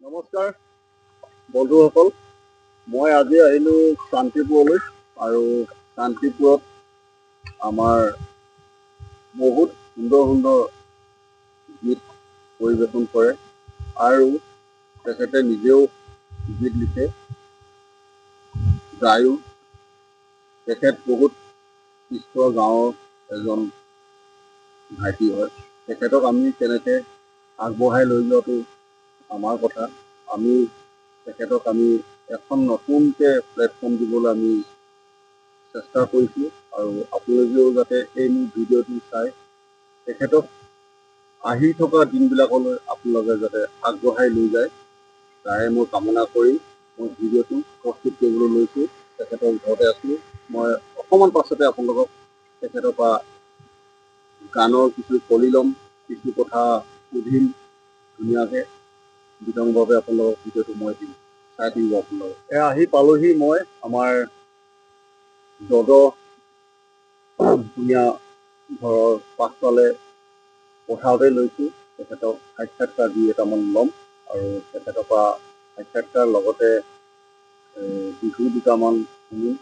নমস্কাৰ। বন্ধুসকল মই আজি আহিলোঁ শান্তিপুৰলৈ আৰু শান্তিপুৰত আমাৰ বহুত সুন্দৰ সুন্দৰ গীত পৰিৱেশন কৰে আৰু তেখেতে নিজেও গীত লিখে গায়ো। তেখেত বহুত পিছপৰা গাঁৱৰ এজন ভাইটি হয়। তেখেতক আমি তেনেকৈ আগবঢ়াই লৈ যোৱাটো আমাৰ কথা। আমি তেখেতক আমি এখন নতুনকৈ প্লেটফৰ্ম দিবলৈ আমি চেষ্টা কৰিছোঁ আৰু আপোনালোকেও যাতে এই মোৰ ভিডিঅ'টো চাই তেখেতক আহি থকা দিনবিলাকলৈ আপোনালোকে যাতে আগবঢ়াই লৈ যায় তাৰে মই কামনা কৰি মই ভিডিঅ'টো প্ৰস্তুত কৰিবলৈ লৈছোঁ। তেখেতৰ ঘৰতে আছোঁ। মই অকণমান পাছতে আপোনালোকক তেখেতৰ পৰা গানৰ কিছু কলি ল'ম, কিছু কথা সুধিম ধুনীয়াকৈ। বিতংভাৱে আপোনালোকক ভিডিঅ'টো মই দিম। চাই থাকিব আপোনালোকে এয়া আহি পালোহি মই আমাৰ দদ ধুনীয়া ঘৰৰ পাছফালে পথাৰতে লৈছোঁ। তেখেতক সাক্ষাৎকাৰ দুই এটামান ল'ম আৰু তেখেতৰ পৰা সাক্ষাৎকাৰ লগতে বিহু দুটামান শুনিম।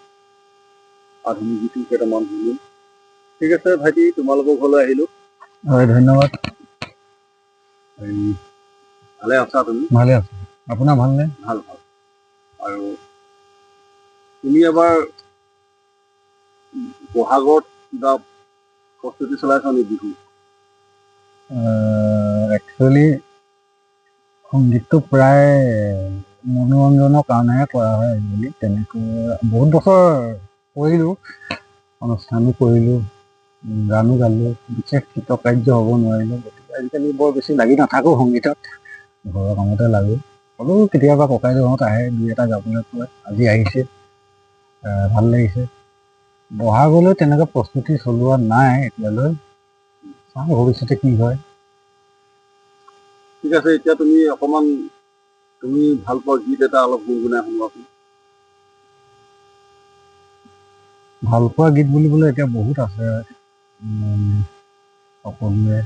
আধুনিক গীতো কেইটামান শুনিম। ঠিক আছে ভাইটি তোমালোকৰ ঘৰলৈ আহিলোঁ। হয় ধন্যবাদ। ভালে আছা তুমি? ভালে আছো। আপোনাৰ ভালনে? ভালো ভালো। আৰু তুমি এবাৰ বহাগত কিবা প্ৰস্তুতি চলাইছা নেকি বিহু? একচুৱেলি সংগীতটো প্ৰায় মনোৰঞ্জনৰ কাৰণেহে কৰা হয় আজিকালি। তেনেকৈ বহুত বছৰ কৰিলোঁ অনুষ্ঠানো কৰিলোঁ গানো গালোঁ বিশেষ কৃতকাৰ্য হ'ব নোৱাৰিলোঁ। গতিকে আজিকালি বৰ বেছি লাগি নাথাকোঁ সংগীতত। ঘৰৰ কামতে লাগো। হ'লেও কেতিয়াবা ককাইদেউহঁত আহে দুই এটা গাবলৈ কয়। আজি আহিছে। আহ, ভাল লাগিছে। বহাগলৈ তেনেকৈ প্ৰস্তুতি চলোৱা নাই এতিয়ালৈ। চাওঁ ভৱিষ্যতে কি হয়। ঠিক আছে এতিয়া তুমি অকণমান তুমি ভাল পোৱা গীত এটা অলপ গুণগুণাই শুনোৱাচোন। ভাল পোৱা গীত বুলিবলৈ এতিয়া বহুত আছে। সকলোৱে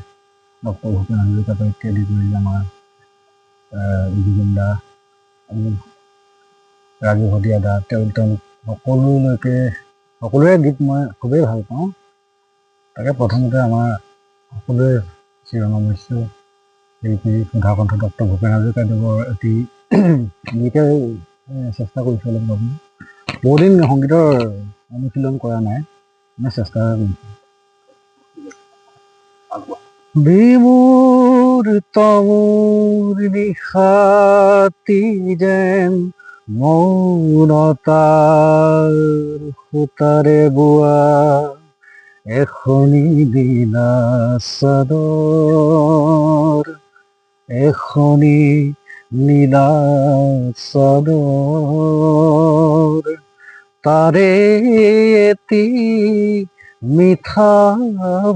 ডক্টৰ ভূপেন হাজৰিকাৰ পৰা ইত্যাদি কৰি আমাৰ জুবিন দা আমি ৰাজু শদিয়া দা তেওঁ তেওঁলোক সকলোলৈকে সকলোৰে গীত মই খুবেই ভাল পাওঁ। তাকে প্ৰথমতে আমাৰ সকলোৱে চিৰনমস্য শিল্পী সুধাকণ্ঠ ডক্টৰ ভূপেন হাজৰিকাদেৱৰ এটি গীতে চেষ্টা কৰিছোঁ অলপ গাবলৈ বহুদিন সংগীতৰ অনুশীলন কৰা নাই মই চেষ্টা কৰিছোঁ নূর তমুর নিখাতি যেন মৌনতার হুতারে বুয়া এখনি দিনা সাদর এখনি নীলা সাদর। তারে এতি মিঠা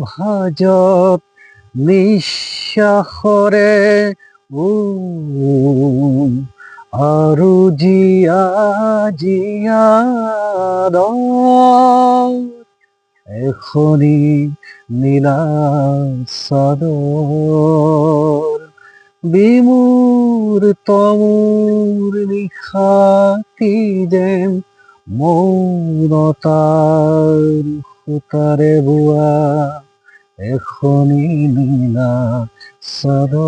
ভাজত নিঃ শহরে ও আরু জিয়া জিয়া এখনি নীলা সদর বিমুর তমুর নিখাতি যেন মৌনতার হুতারে বুয়া। এখনি নীলা চাদৰ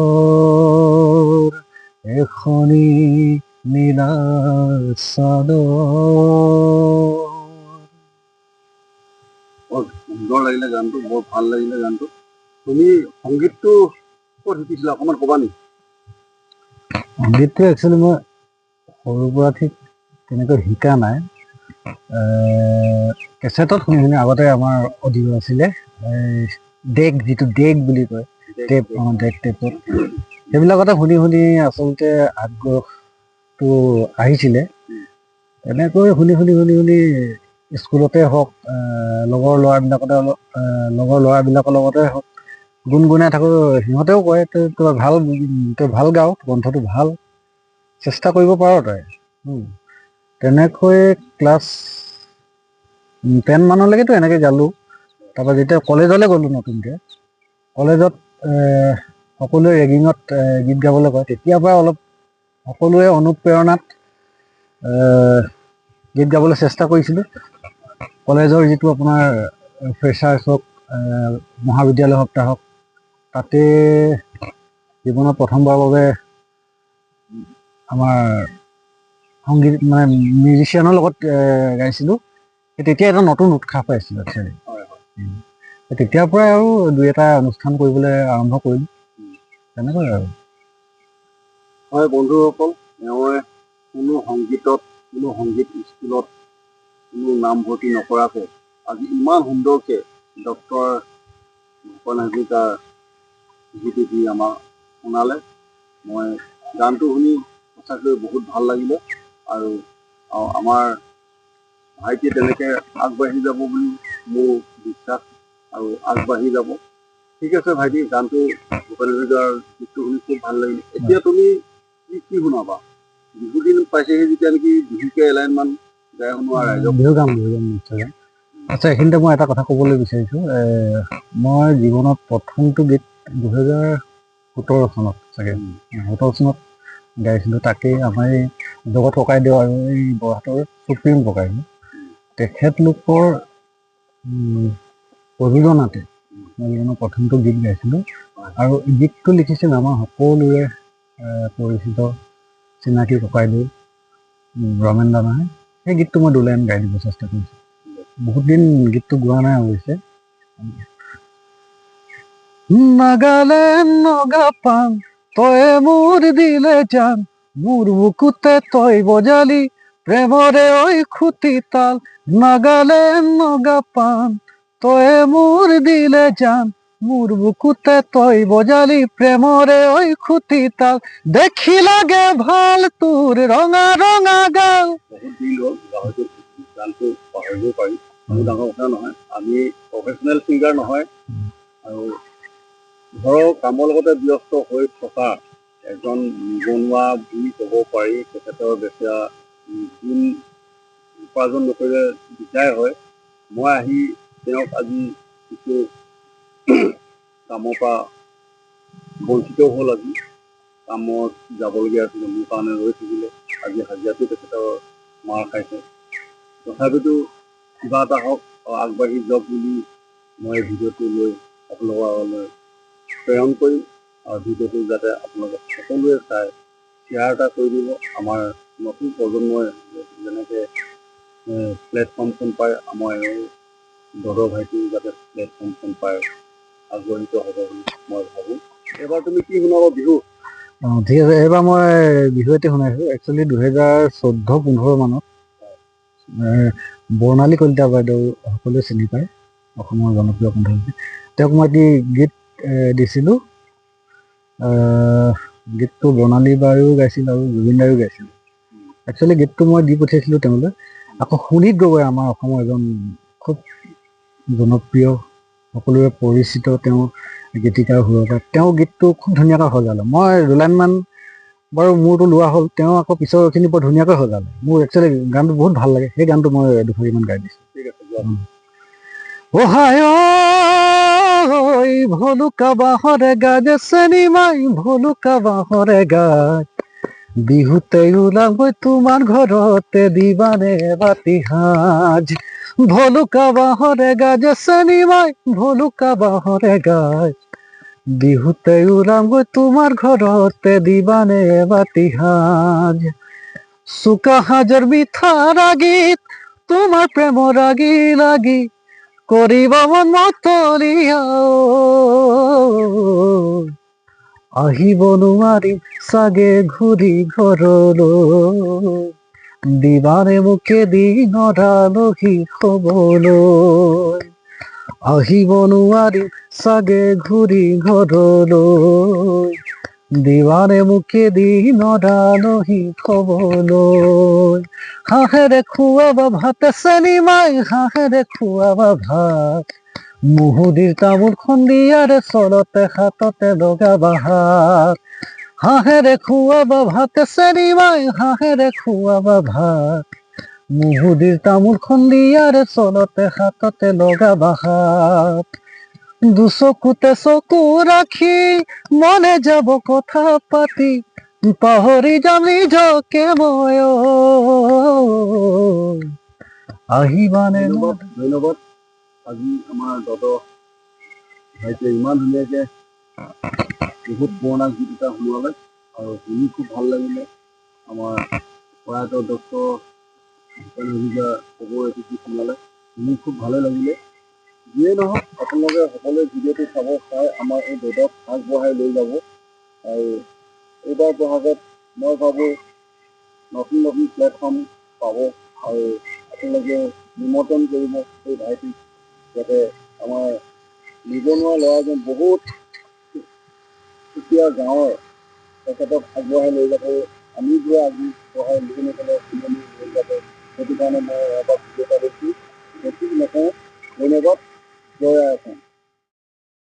এখনি নীলা বৰ সুন্দৰ লাগিলে গানটো বৰ ভালো লাগিলে গানটো। তুমি সংগীতটো ক'ত শিকিছিলা? অকণমান ক'বা নেকি? সংগীতটো একচুৱেলি মই সৰুৰ পৰা ঠিক তেনেকৈ শিকা নাই। কেছেটত শুনি শুনি আগতে আমাৰ অডিঅ' আছিলে এই ডেক যিটো ডেক বুলি কয় টেপ অঁ ডেক টেপত সেইবিলাকতে শুনি শুনি আচলতে আগ্ৰহটো আহিছিলে। তেনেকৈ শুনি শুনি শুনি শুনি স্কুলতে হওক লগৰ ল'ৰাবিলাকতে অলপ লগৰ ল'ৰাবিলাকৰ লগতে হওক গুণগুণাই থাকোঁ। সিহঁতেও কয় তই তই ভাল তই ভাল গাৱ কণ্ঠটো ভাল। চেষ্টা কৰিব পাৰ তই। তেনেকৈ ক্লাছ টেন মানলৈকেতো এনেকৈ গালোঁ। তাৰপৰা যেতিয়া কলেজলৈ গ'লোঁ নতুনকৈ কলেজত সকলোৱে ৰেগিঙত গীত গাবলৈ কয় তেতিয়াৰ পৰা অলপ সকলোৱে অনুপ্ৰেৰণাত গীত গাবলৈ চেষ্টা কৰিছিলোঁ। কলেজৰ যিটো আপোনাৰ ফ্ৰেচাৰ্ছ হওক মহাবিদ্যালয় সপ্তাহ হওক তাতে জীৱনত প্ৰথমবাৰৰ বাবে আমাৰ সংগীত মানে মিউজিচিয়ানৰ লগত গাইছিলোঁ। তেতিয়া এটা নতুন উৎসাহ পাইছিলোঁ হয় তেতিয়াৰ পৰাই আৰু দুই এটা অনুষ্ঠান কৰিবলৈ আৰম্ভ কৰিলোঁ। তেনেকৈ আৰু। হয় বন্ধুসকল এওঁৱে কোনো সংগীতত কোনো সংগীত স্কুলত কোনো নামভৰ্তি নকৰাকৈ আজি ইমান সুন্দৰকৈ ডক্টৰ ভূপেন হাজৰিকাৰ গীত এটি আমাক শুনালে মই গানটো শুনি সঁচাকৈ বহুত ভাল লাগিলে আৰু আমাৰ ভাইটিয়ে তেনেকৈ আগবাঢ়ি যাব বুলি মোৰ বিশ্বাস আৰু আগবাঢ়ি যাব। ঠিক আছে ভাইটি গানটো ভূপেন হাজৰিকাৰ গীতটো শুনি খুব ভাল লাগিলে। এতিয়া তুমি কি কি শুনাবা? বিহু দিন পাইছেহি যেতিয়া নেকি বিহুকে এলাইনমান গাই শুনোৱা ৰাইজক। বিহু গাম বিহু গাম নিশ্চয়। আচ্ছা এইখিনিতে মই এটা কথা ক'বলৈ বিচাৰিছোঁ। মই জীৱনত প্ৰথমটো গীত দুহেজাৰ সোতৰ চনত চাগে সোতৰ চনত গাইছিলোঁ। তাকেই আমাৰ এই জগত ককাইদেউ আৰু এই বৰহাটৰ সুপ্ৰিম ককাইদেউ তেখেতলোকৰ প্ৰযোজনাতে জীৱনৰ প্ৰথমটো গীত গাইছিলোঁ। আৰু গীতটো লিখিছিল আমাৰ সকলোৰে পৰিচিত চিনাকি ককাইদেউ ৰমেন দানাহে সেই গীতটো মই দুলাইন গাই দিব চেষ্টা কৰিছোঁ। বহুত দিন গীতটো গোৱা নাই অৱশ্যে নাগালেণ্ড নগা পান তয়ে মোৰ দিলে জান, মোৰ বুকুতে তই বজালি। প্ৰেমৰে ঐ খুটি তাল নাগালেণ্ড নগা পান। তয়ে মোৰ দিলে জান মোৰ বুকুতে তই বজালি প্ৰেমৰে ঐ খুটি তাল। দেখি লাগে ভালো তোৰ ৰঙা ৰঙা গাল। কোনো ডাঙৰ কথা নহয় আমি প্ৰফেচনেল ছিংগাৰ নহয়, আৰু ঘৰৰ কামৰ লগতে ব্যস্ত হৈ থকা এজন নিবনুৱা বুলি ক'ব পাৰি, তেখেতৰ বেচেৰা উপাৰ্জন নকৰিলে দিগদাৰ হয়। মই আহি তেওঁক আজি কিছু কামৰ পৰা বঞ্চিত হ'ল আজি। কামত যাবলগীয়া আছিলে মোৰ কাৰণে ৰৈ থাকিলে। আজি হাজিৰাটো তেখেতৰ মাৰ খাইছে। তথাপিতো কিবা এটা হওক আগবাঢ়ি যাওক বুলি মই ভিডিঅ'টো লৈ আপোনালোকৰ আগলৈ প্ৰেৰণ কৰিম। আৰু ভিডিঅ'টো যাতে আপোনালোকে সকলোৱে চাই শ্বেয়াৰ এটা কৰি দিব আমাৰ নতুন প্ৰজন্মই যেনেকৈ প্লেটফৰ্মখন পায় আমাৰ দদৰ ভাইটিও যাতে প্লেটফৰ্মখন পায় আগ্ৰহিত হ'ব বুলি মই ভাবোঁ। এইবাৰ তুমি কি শুনাব বিহু? অঁ ঠিক আছে এইবাৰ মই বিহু এটি শুনাইছোঁ একচুৱেলি দুহেজাৰ চৈধ্য পোন্ধৰ মানত বৰ্ণালী কলিতা বাইদেউ সকলোৱে চিনি পায় অসমৰ জনপ্ৰিয় কণ্ঠশিল্পী। তেওঁক মই এটি গীত দিছিলোঁ। গীতটো বৰ্ণালী বায়ো গাইছিল আৰু জুবিন দায়ো গাইছিল। একচুৱেলি গীতটো মই দি পঠিয়াইছিলোঁ তেওঁলৈ আকৌ সুনীত গগৈ আমাৰ অসমৰ এজন খুব জনপ্ৰিয় সকলোৰে পৰিচিত তেওঁ গীতিকাৰ সুৰকাৰ তেওঁ গীতটো খুব ধুনীয়াকৈ সজালে। মই দুলাইনমান বাৰু মোৰতো লোৱা হ'ল তেওঁ আকৌ পিছৰখিনি বৰ ধুনীয়াকৈ সজালে। মোৰ একচুৱেলি গানটো বহুত ভাল লাগে সেই গানটো মই দুশাৰীমান গাই দিছোঁ। ভলুকা বাঁহৰে গাজ চেনিমাই ভলুকা বাঁহৰে গাজ বিহুতে ওলাবই তোমাৰ ঘৰতে দিবানে বাতি সাজ ভলুকা বাঁহৰে গাজ চেনিমাই ভলুকা বাঁহৰে গাজ। বিহুতে ওলাবই তোমাৰ ঘৰতে দিবানে বাতি সাজ চুকা সাজৰ মিঠা ৰাগীত তোমাৰ প্ৰেমৰ ৰাগি লাগি কৰিব মন মতলীয়া আহিব নোৱাৰিম চাগে ঘূৰি ঘৰলৈ দিবাৰে মোকে দিনৰ আলহী খবলৈ আহিব নোৱাৰিম চাগে ঘূৰি ঘৰলৈ দিবাৰে মোকে দিনৰ আলহী খবলৈ হাঁহেৰে খুৱাবা ভাত চেনি মাই হাঁহেৰে খুৱাবা ভাত। মুহুদির তামুল খন্দিয়ারে চলতে হাততে লগা বাহার। হাঁহেরে খুয়াবা ভাতে সেরিমাই হাঁহেরে খুয়াবা ভাত মুহুদির তামুল খন্দিয়ারে চলতে হাততে লগা বাহার। দুচকুতে চকু রাখি, মনে যাব কথা পাতি। পাহৰি যাম নিজকে মই আহিবানে ধন্যবাদ। আজি আমাৰ দত ভাইটিয়ে ইমান ধুনীয়াকে বহুত পুৰণা গীত এটা শুনোৱালে আৰু শুনি খুব ভালো লাগিলে। আমাৰ প্ৰয়াত ডক্টৰ ভূপেন হাজৰিকা খবৰ এইটো গীত শুনালে। শুনি খুব ভালে লাগিলে। যিয়ে নহওক, আপোনালোকে সকলোৱে ভিডিঅ'টো চাব, চাই আমাৰ এই দদক আগবঢ়াই লৈ যাব। আৰু এইবাৰ বহাগত মই ভাবোঁ নতুন নতুন প্লেটফৰ্ম পাব আৰু আপোনালোকে নিমন্ত্ৰণ কৰিব এই ভাইটিক। যাতে আমাৰ নিবনুৱা ল'ৰাজন বহুত সুকীয়া গাঁৱৰ তেখেতক আগবঢ়াই লৈ যাব। আমি গৈ আগবঢ়াই নগ'লে কোনেও লৈ যাব। সেইটো কাৰণে মই এবাৰ দেখি বেছি নকওঁ ধন্যবাদ। জয় অসম